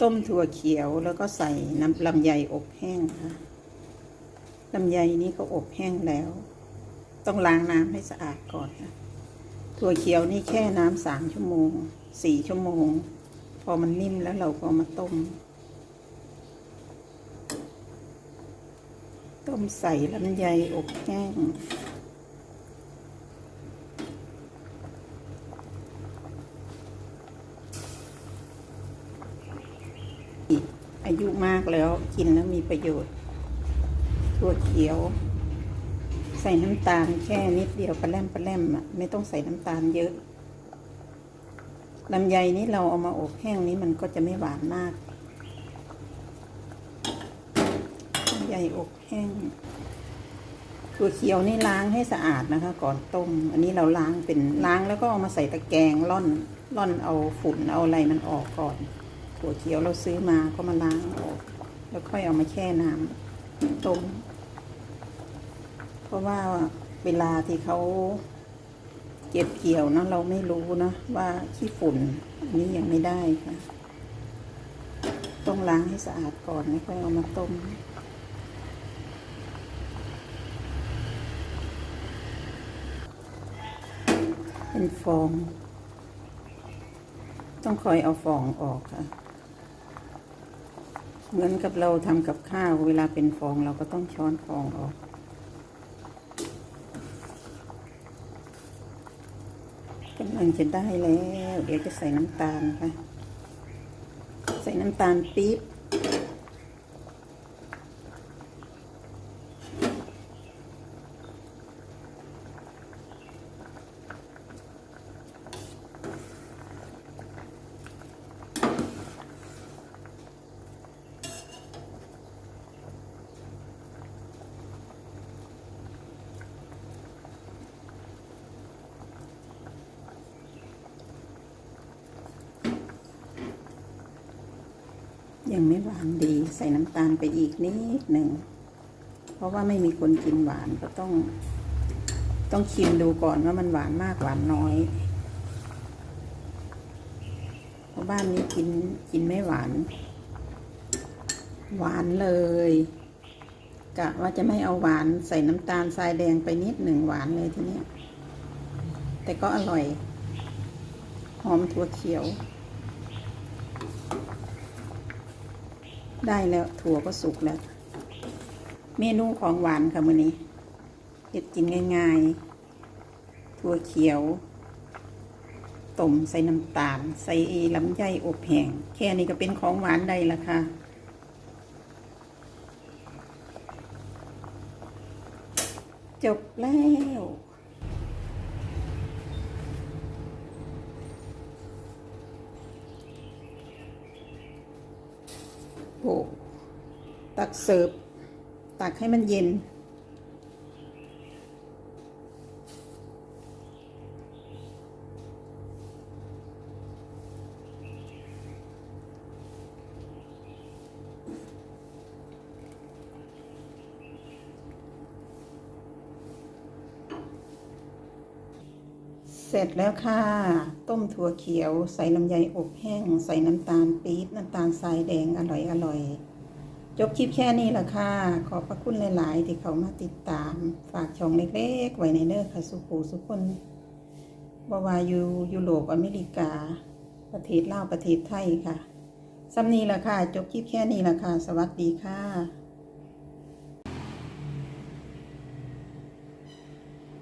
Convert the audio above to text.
ต้มถั่วเขียวแล้วก็ใส่น้ำลำไยอบแห้งค่ะลำไยนี้ก็อบแห้งแล้ว ต้องล้างน้ำให้สะอาดก่อนนะถั่วเขียวนี่แค่น้ำสามชั่วโมงสี่ชั่วโมง พอมันนิ่มแล้วเราก็มาต้ม ต้มใส่ลำไยอบแห้ง อายุมากแล้วกินแล้วมีประโยชน์ ถั่วเขียว ใส่น้ำตาลแค่นิดเดียวปลาแรมปลาแรมอะไม่ต้องใส่น้ำตาลเยอะลำไยนี้เราเอามาอบแห้งนี้มันก็จะไม่หวานมากลำไยอบแห้งถั่วเขียวนี่ล้างให้สะอาดนะคะ ก่อนต้ม อันนี้เราล้างเป็นล้างแล้วก็เอามาใส่ตะแกรงร่อนร่อนเอาฝุ่นเอาอะไรมันออกก่อน ถั่วเขียวเราซื้อมาก็มาล้างออก แล้วค่อยเอามาแช่น้ำต้ม เพราะว่าเวลาที่เขาเก็บเกี่ยวเนะเราไม่รู้นะว่าขี้ฝุ่นอันนี้ยังไม่ได้ค่ะ ต้องล้างให้สะอาดก่อนแล้วค่อยเอามาต้มเป็นฟอง ต้องคอยเอาฟองออกค่ะ เหมือนกับเราทำกับข้าวเวลาเป็นฟองเราก็ต้องช้อนฟองออก กำลังจะได้แล้ว เดี๋ยวจะใส่น้ำตาลค่ะ ใส่น้ำตาลปี๊บ ยังไม่หวานดีใส่น้ำตาลไปอีกนิดหนึ่ง เพราะว่าไม่มีคนกินหวานก็ต้อง ต้องชิมดูก่อนว่ามันหวานมากหวานน้อยเพราะบ้านนี้กินกินไม่หวาน หวานเลยกะว่าจะไม่เอาหวานใส่น้ำตาลทรายแดงไปนิดหนึ่งหวานเลยทีนี้แต่ก็อร่อย หอมถั่วเขียว ได้แล้วถั่วก็สุกแล้ว เมนูของหวานค่ะมื้อนี้เห็ดกินง่ายๆ ถั่วเขียวต้มใส่น้ำตาล ใส่ลำไยอบแห้งแค่นี้ก็เป็นของหวานได้ละค่ะจบแล้ว ผูกตักเสิร์ฟตักให้มันเย็น เสร็จแล้วค่ะ ต้มถั่วเขียว ใส่ลำไยอบแห้ง ใส่น้ำตาลปี๊บน้ำตาลทรายแดงอร่อยอร่อยจบคลิปแค่นี้ละค่ะ ขอบพระคุณหลาย ๆ ที่เขามาติดตาม ฝากช่องเล็ก ๆ ไว้ในเด้อค่ะ สุขูสุขคนบาวายูยุโรปอเมริกา ประเทศลาวประเทศไทยค่ะสำนีละค่ะ จบคลิปแค่นี้ละค่ะ สวัสดีค่ะ